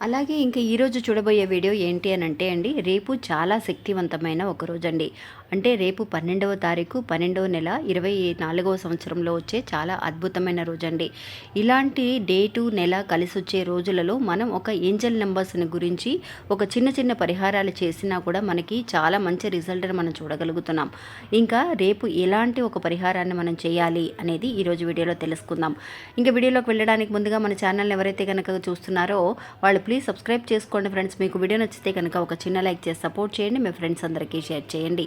అలాగే ఇంకా ఈరోజు చూడబోయే వీడియో ఏంటి అని అంటే అండి రేపు చాలా శక్తివంతమైన ఒక రోజు అండి అంటే రేపు పన్నెండవ తారీఖు పన్నెండవ నెల ఇరవై నాలుగవ సంవత్సరంలో వచ్చే చాలా అద్భుతమైన రోజు అండి ఇలాంటి డేటు నెల కలిసి వచ్చే రోజులలో మనం ఒక ఏంజల్ నెంబర్స్ని గురించి ఒక చిన్న చిన్న పరిహారాలు చేసినా కూడా మనకి చాలా మంచి రిజల్ట్ని మనం చూడగలుగుతున్నాం. ఇంకా రేపు ఎలాంటి ఒక పరిహారాన్ని మనం చేయాలి అనేది ఈరోజు వీడియోలో తెలుసుకుందాం. ఇంకా వీడియోలోకి వెళ్ళడానికి ముందుగా మన ఛానల్ని ఎవరైతే కనుక చూస్తున్నారో వాళ్ళు ప్లీజ్ సబ్స్క్రైబ్ చేసుకోండి ఫ్రెండ్స్. మీకు వీడియో నచ్చితే కనుక ఒక చిన్న లైక్ చేసి సపోర్ట్ చేయండి. మీ ఫ్రెండ్స్ అందరికీ షేర్ చేయండి.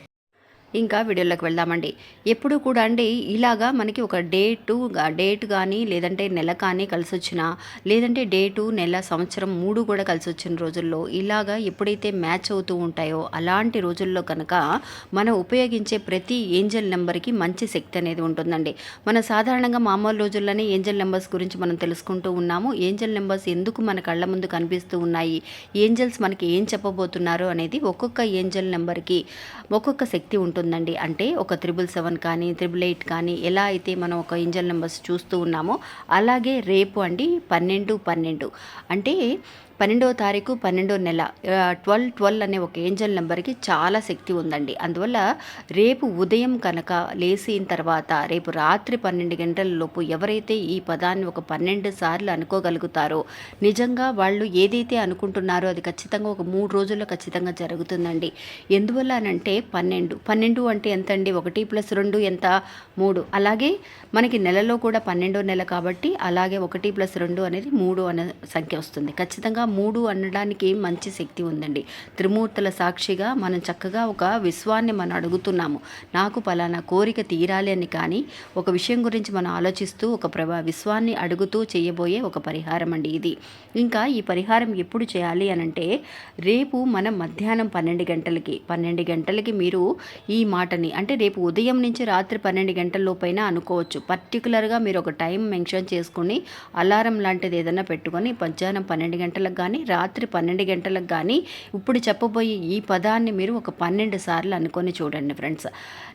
ఇంకా వీడియోలోకి వెళ్దామండి. ఎప్పుడు కూడా అండి ఇలాగా మనకి ఒక డేటు డేట్ కానీ లేదంటే నెల కానీ కలిసి వచ్చిన లేదంటే డేటు నెల సంవత్సరం మూడు కూడా కలిసి వచ్చిన రోజుల్లో ఇలాగా ఎప్పుడైతే మ్యాచ్ అవుతూ ఉంటాయో అలాంటి రోజుల్లో కనుక మనం ఉపయోగించే ప్రతి ఏంజల్ నెంబర్కి మంచి శక్తి అనేది ఉంటుందండి. మన సాధారణంగా మామూలు రోజుల్లోనే ఏంజల్ నెంబర్స్ గురించి మనం తెలుసుకుంటూ ఉన్నాము. ఏంజల్ నెంబర్స్ ఎందుకు మన కళ్ళ ముందు కనిపిస్తూ ఉన్నాయి? ఏంజల్స్ మనకి ఏం చెప్పబోతున్నారు అనేది ఒక్కొక్క ఏంజల్ నెంబర్కి ఒక్కొక్క శక్తి ఉంటుంది. ఉంటుందండి అంటే ఒక త్రిబుల్ సెవెన్ కానీ త్రిబుల్ ఎయిట్ కానీ ఎలా అయితే మనం ఒక ఇంజన్ నెంబర్స్ చూస్తూ ఉన్నామో అలాగే రేపు అండి పన్నెండు పన్నెండు. అంటే పన్నెండవ తారీఖు పన్నెండో నెల. ట్వెల్వ్ ట్వెల్వ్ అనే ఒక ఏంజల్ నెంబర్కి చాలా శక్తి ఉందండి. అందువల్ల రేపు ఉదయం కనుక లేచిన తర్వాత రేపు రాత్రి పన్నెండు గంటల లోపు ఎవరైతే ఈ పదాన్ని ఒక పన్నెండు సార్లు అనుకోగలుగుతారో నిజంగా వాళ్ళు ఏదైతే అనుకుంటున్నారో అది ఖచ్చితంగా ఒక మూడు రోజుల్లో ఖచ్చితంగా జరుగుతుందండి. ఎందువల్ల అనంటే పన్నెండు. పన్నెండు అంటే ఎంత అండి ఒకటి ప్లస్ రెండు ఎంత? మూడు. అలాగే మనకి నెలలో కూడా పన్నెండో నెల కాబట్టి అలాగే ఒకటి ప్లస్ రెండు అనేది మూడు అనే సంఖ్య వస్తుంది. ఖచ్చితంగా మూడు అనడానికి మంచి శక్తి ఉందండి. త్రిమూర్తుల సాక్షిగా మనం చక్కగా ఒక విశ్వాన్ని మనం అడుగుతున్నాము. నాకు పలానా కోరిక తీరాలి అని కానీ ఒక విషయం గురించి మనం ఆలోచిస్తూ ఒక ప్రభా విశ్వాన్ని అడుగుతూ చేయబోయే ఒక పరిహారం అండి ఇది. ఇంకా ఈ పరిహారం ఎప్పుడు చేయాలి అని అంటే రేపు మనం మధ్యాహ్నం పన్నెండు గంటలకి పన్నెండు గంటలకి మీరు ఈ మాటని అంటే రేపు ఉదయం నుంచి రాత్రి పన్నెండు గంటల లోపైన అనుకోవచ్చు. పర్టికులర్గా మీరు ఒక టైం మెన్షన్ చేసుకుని అలారం లాంటిది ఏదైనా పెట్టుకొని మధ్యాహ్నం పన్నెండు గంటలకు కానీ రాత్రి పన్నెండు గంటలకు కానీ ఇప్పుడు చెప్పబోయే ఈ పదాన్ని మీరు ఒక పన్నెండు సార్లు అనుకొని చూడండి ఫ్రెండ్స్.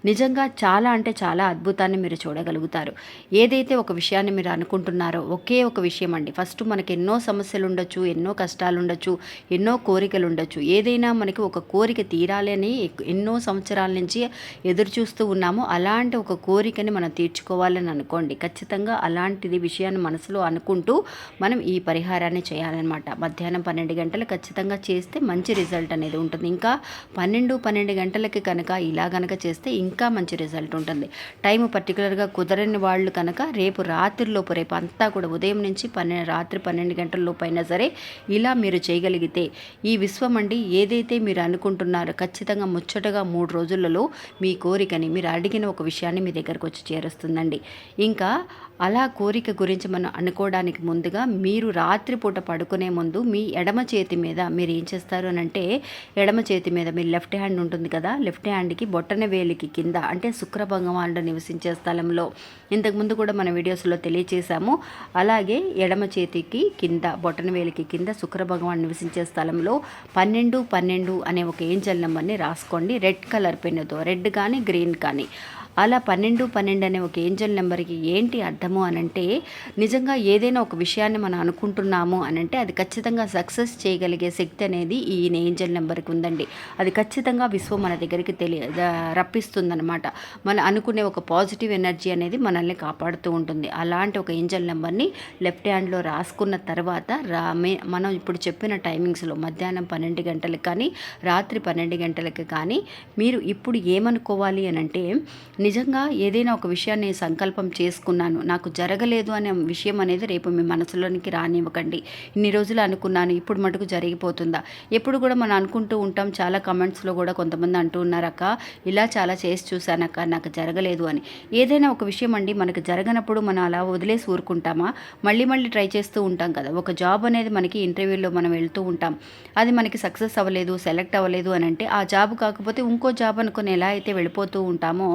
నిజంగా చాలా అంటే చాలా అద్భుతాన్ని మీరు చూడగలుగుతారు. ఏదైతే ఒక విషయాన్ని మీరు అనుకుంటున్నారో ఒకే ఒక విషయం అండి. ఫస్ట్ మనకి ఎన్నో సమస్యలు ఉండొచ్చు ఎన్నో కష్టాలు ఉండొచ్చు ఎన్నో కోరికలు ఉండొచ్చు ఏదైనా మనకి ఒక కోరిక తీరాలి అని ఎన్నో సంవత్సరాల నుంచి ఎదురు చూస్తూ ఉన్నామో అలాంటి ఒక కోరికని మనం తీర్చుకోవాలని అనుకోండి. ఖచ్చితంగా అలాంటిది విషయాన్ని మనసులో అనుకుంటూ మనం ఈ పరిహారాన్ని చేయాలన్నమాట. మధ్యాహ్నం పన్నెండు గంటలు ఖచ్చితంగా చేస్తే మంచి రిజల్ట్ అనేది ఉంటుంది. ఇంకా పన్నెండు పన్నెండు గంటలకి కనుక ఇలా కనుక చేస్తే ఇంకా మంచి రిజల్ట్ ఉంటుంది. టైం పర్టికులర్గా కుదరని వాళ్ళు కనుక రేపు రాత్రిలోపు రేపు అంతా కూడా ఉదయం నుంచి పన్నెండు రాత్రి పన్నెండు గంటల్లోపు అయినా సరే ఇలా మీరు చేయగలిగితే ఈ విశ్వం అండి ఏదైతే మీరు అనుకుంటున్నారో ఖచ్చితంగా ముచ్చటగా మూడు రోజులలో మీ కోరికని మీరు అడిగిన ఒక విషయాన్ని మీ దగ్గరకు వచ్చి చేరుస్తుందండి. ఇంకా అలా కోరిక గురించి మనం అనుకోవడానికి ముందుగా మీరు రాత్రిపూట పడుకునే ముందు మీ ఎడమ చేతి మీద మీరు ఏం చేస్తారు అని అంటే ఎడమ చేతి మీద మీ లెఫ్ట్ హ్యాండ్ ఉంటుంది కదా లెఫ్ట్ హ్యాండ్కి బొట్టన వేలికి కింద అంటే శుక్ర భగవానుడు నివసించే స్థలంలో. ఇంతకుముందు కూడా మన వీడియోస్లో తెలియచేశాము. అలాగే ఎడమ చేతికి కింద బొట్టన వేలికి కింద శుక్ర భగవాన్ నివసించే స్థలంలో పన్నెండు పన్నెండు అనే ఒక ఏంజల్ నెంబర్ని రాసుకోండి. రెడ్ కలర్ పెన్నుతో రెడ్ కానీ గ్రీన్ కానీ. అలా పన్నెండు పన్నెండు అనే ఒక ఏంజల్ నెంబర్కి ఏంటి అర్థము అనంటే నిజంగా ఏదైనా ఒక విషయాన్ని మనం అనుకుంటున్నాము అనంటే అది ఖచ్చితంగా సక్సెస్ చేయగలిగే శక్తి అనేది ఈ ఏంజల్ నెంబర్కి ఉందండి. అది ఖచ్చితంగా విశ్వం మన దగ్గరికి తెలియ రప్పిస్తుందనమాట మనం అనుకునే ఒక పాజిటివ్ ఎనర్జీ అనేది మనల్ని కాపాడుతూ ఉంటుంది. అలాంటి ఒక ఏంజల్ నెంబర్ని లెఫ్ట్ హ్యాండ్లో రాసుకున్న తర్వాత రా మనం ఇప్పుడు చెప్పిన టైమింగ్స్లో మధ్యాహ్నం పన్నెండు గంటలకు కానీ రాత్రి పన్నెండు గంటలకు కానీ మీరు ఇప్పుడు ఏమనుకోవాలి అని అంటే నిజంగా ఏదైనా ఒక విషయాన్ని సంకల్పం చేసుకున్నాను. నాకు జరగలేదు అనే విషయం అనేది రేపు మీ మనసులోనికి రానివ్వకండి. ఇన్ని రోజులు అనుకున్నాను ఇప్పుడు మటుకు జరిగిపోతుందా? ఎప్పుడు కూడా మనం అనుకుంటూ ఉంటాం చాలా కమెంట్స్లో కూడా కొంతమంది అంటూ ఉన్నారక్క ఇలా చాలా చేసి చూశానక్క నాకు జరగలేదు అని. ఏదైనా ఒక విషయం అండి మనకు జరగనప్పుడు మనం అలా వదిలేసి ఊరుకుంటామా? మళ్ళీ మళ్ళీ ట్రై చేస్తూ ఉంటాం కదా. ఒక జాబ్ అనేది మనకి ఇంటర్వ్యూలో మనం వెళ్తూ ఉంటాం. అది మనకి సక్సెస్ అవ్వలేదు సెలెక్ట్ అవ్వలేదు అని అంటే ఆ జాబ్ కాకపోతే ఇంకో జాబ్ అనుకుని ఎలా అయితే వెళ్ళిపోతూ ఉంటామో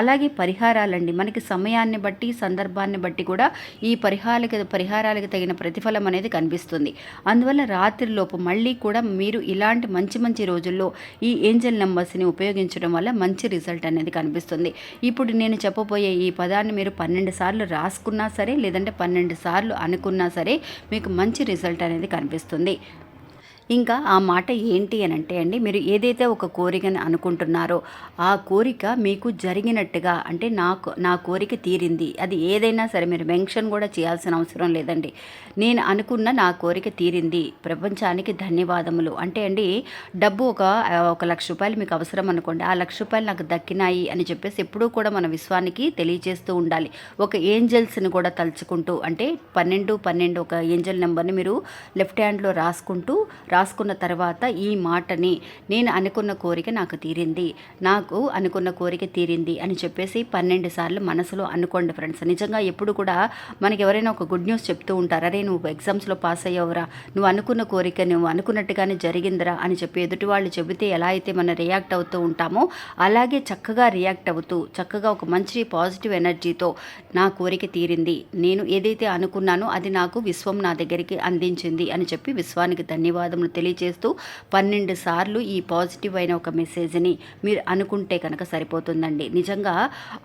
అలాగే పరిహారాలండి. మనకి సమయాన్ని బట్టి సందర్భాన్ని బట్టి కూడా ఈ పరిహారాలకి పరిహారాలకు తగిన ప్రతిఫలం అనేది కనిపిస్తుంది. అందువల్ల రాత్రిలోపు మళ్ళీ కూడా మీరు ఇలాంటి మంచి మంచి రోజుల్లో ఈ ఏంజల్ నెంబర్స్ని ఉపయోగించడం వల్ల మంచి రిజల్ట్ అనేది కనిపిస్తుంది. ఇప్పుడు నేను చెప్పబోయే ఈ పదాన్ని మీరు పన్నెండు సార్లు రాసుకున్నా సరే లేదంటే పన్నెండు సార్లు అనుకున్నా సరే మీకు మంచి రిజల్ట్ అనేది కనిపిస్తుంది. ఇంకా ఆ మాట ఏంటి అని అంటే అండి మీరు ఏదైతే ఒక కోరికని అనుకుంటున్నారో ఆ కోరిక మీకు జరిగినట్టుగా అంటే నాకు నా కోరిక తీరింది అది ఏదైనా సరే మీరు మెన్షన్ కూడా చేయాల్సిన అవసరం లేదండి. నేను అనుకున్న నా కోరిక తీరింది ప్రపంచానికి ధన్యవాదములు. అంటే అండి డబ్బు ఒక ఒక లక్ష రూపాయలు మీకు అవసరం అనుకోండి ఆ లక్ష రూపాయలు నాకు దక్కినాయి అని చెప్పేసి ఎప్పుడూ కూడా మన విశ్వానికి తెలియజేస్తూ ఉండాలి. ఒక ఏంజల్స్ని కూడా తలుచుకుంటూ అంటే పన్నెండు పన్నెండు ఒక ఏంజల్ నెంబర్ని మీరు లెఫ్ట్ హ్యాండ్లో రాసుకుంటూ రాసుకున్న తర్వాత ఈ మాటని నేను అనుకున్న కోరిక నాకు తీరింది. నాకు అనుకున్న కోరిక తీరింది అని చెప్పేసి పన్నెండు సార్లు మనసులో అనుకోండి ఫ్రెండ్స్. నిజంగా ఎప్పుడు కూడా మనకి ఎవరైనా ఒక గుడ్ న్యూస్ చెప్తూ ఉంటారు. అరే నువ్వు ఎగ్జామ్స్లో పాస్ అయ్యావురా. నువ్వు అనుకున్న కోరిక నువ్వు అనుకున్నట్టుగానే జరిగిందిరా అని చెప్పి ఎదుటి వాళ్ళు చెబితే ఎలా అయితే మనం రియాక్ట్ అవుతూ ఉంటామో అలాగే చక్కగా రియాక్ట్ అవుతూ చక్కగా ఒక మంచి పాజిటివ్ ఎనర్జీతో నా కోరిక తీరింది. నేను ఏదైతే అనుకున్నానో అది నాకు విశ్వం నా దగ్గరికి అందించింది అని చెప్పి విశ్వానికి ధన్యవాదం ధన్యవాదములు తెలియజేస్తూ పన్నెండు సార్లు ఈ పాజిటివ్ అయిన ఒక మెసేజ్ని మీరు అనుకుంటే కనుక సరిపోతుందండి. నిజంగా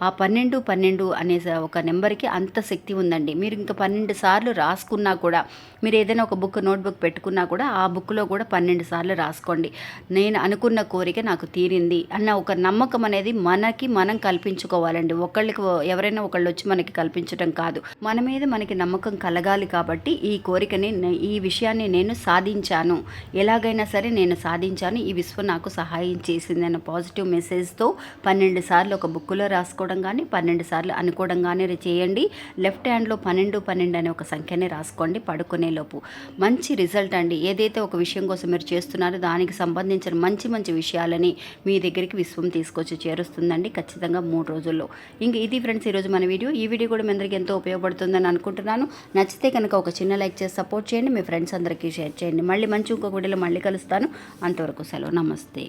ఆ పన్నెండు పన్నెండు అనే ఒక నెంబర్కి అంత శక్తి ఉందండి. మీరు ఇంకా పన్నెండు సార్లు రాసుకున్నా కూడా మీరు ఏదైనా ఒక బుక్ నోట్బుక్ పెట్టుకున్నా కూడా ఆ బుక్లో కూడా పన్నెండు సార్లు రాసుకోండి. నేను అనుకున్న కోరిక నాకు తీరింది అన్న ఒక నమ్మకం అనేది మనకి మనం కల్పించుకోవాలండి. ఒకళ్ళకి ఎవరైనా ఒకళ్ళు వచ్చి మనకి కల్పించడం కాదు. మన మీద మనకి నమ్మకం కలగాలి కాబట్టి ఈ కోరికని ఈ విషయాన్ని నేను సాధించాను. ఎలాగైనా సరే నేను సాధించాను. ఈ విశ్వం నాకు సహాయం చేసింది అన్న పాజిటివ్ మెసేజ్తో పన్నెండు సార్లు ఒక బుక్లో రాసుకోవడం కానీ పన్నెండు సార్లు అనుకోవడం కానీ చేయండి. లెఫ్ట్ హ్యాండ్లో పన్నెండు పన్నెండు అనే ఒక సంఖ్యని రాసుకోండి పడుకునేలోపు మంచి రిజల్ట్ అండి. ఏదైతే ఒక విషయం కోసం మీరు చేస్తున్నారో దానికి సంబంధించిన మంచి మంచి విషయాలని మీ దగ్గరికి విశ్వం తీసుకొచ్చి చేరుస్తుందండి ఖచ్చితంగా మూడు రోజుల్లో. ఇంక ఇది ఫ్రెండ్స్ ఈరోజు మన వీడియో. ఈ వీడియో కూడా మీ అందరికీ ఎంతో ఉపయోగపడుతుందని అనుకుంటున్నాను. నచ్చితే కనుక ఒక చిన్న లైక్ చేసి సపోర్ట్ చేయండి. మీ ఫ్రెండ్స్ అందరికీ షేర్ చేయండి. మళ్ళీ మంచి ఇంకొక వీడియోలో మళ్ళీ కలుస్తాను. అంతవరకు సెలవు. నమస్తే.